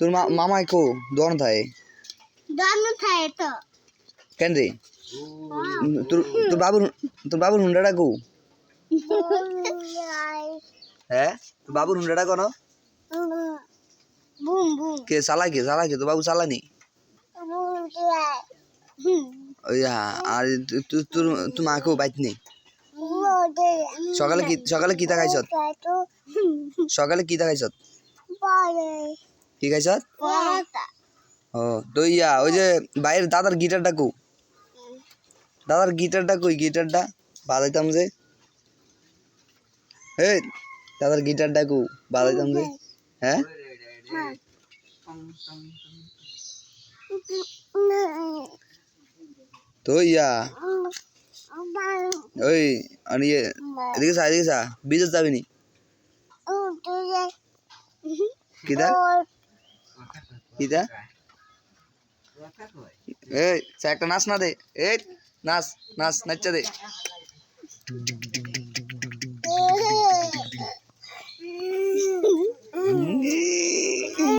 তোর মা মামাই কো দোকান থাকে দানু থাকে তো। কেন রে? তোর তোর বাবুর তোর বাবুর হুন্ডাটা কো? হ্যাঁ? তোর বাবুর হুন্ডাটা কোন বুম বুম। কে চালা কে চালা কে তোর বাবু ওই হ্যাঁ, আর তোর তোর মা কেউ বাইত নেই সকালে কি সকালে কি খাইছ? সকালে কি খাইছ? কি খাইছ ও তো ইয়া ওই যে বাইরের দাদার গিটারটা কো দাদার গিটারটা কই? গিটারটা? বাজাইতাম যে। এই দাদার গিটারটা কো বাজাইতাম যে। হ্যাঁ? তো ইয়া ওই আর ইয়ে এদিকে চা এদিকে চা বিদেশ যাবি নি। কিতা? এই একটা নাচ না দে। এই নাচ নাচ নাচা দে।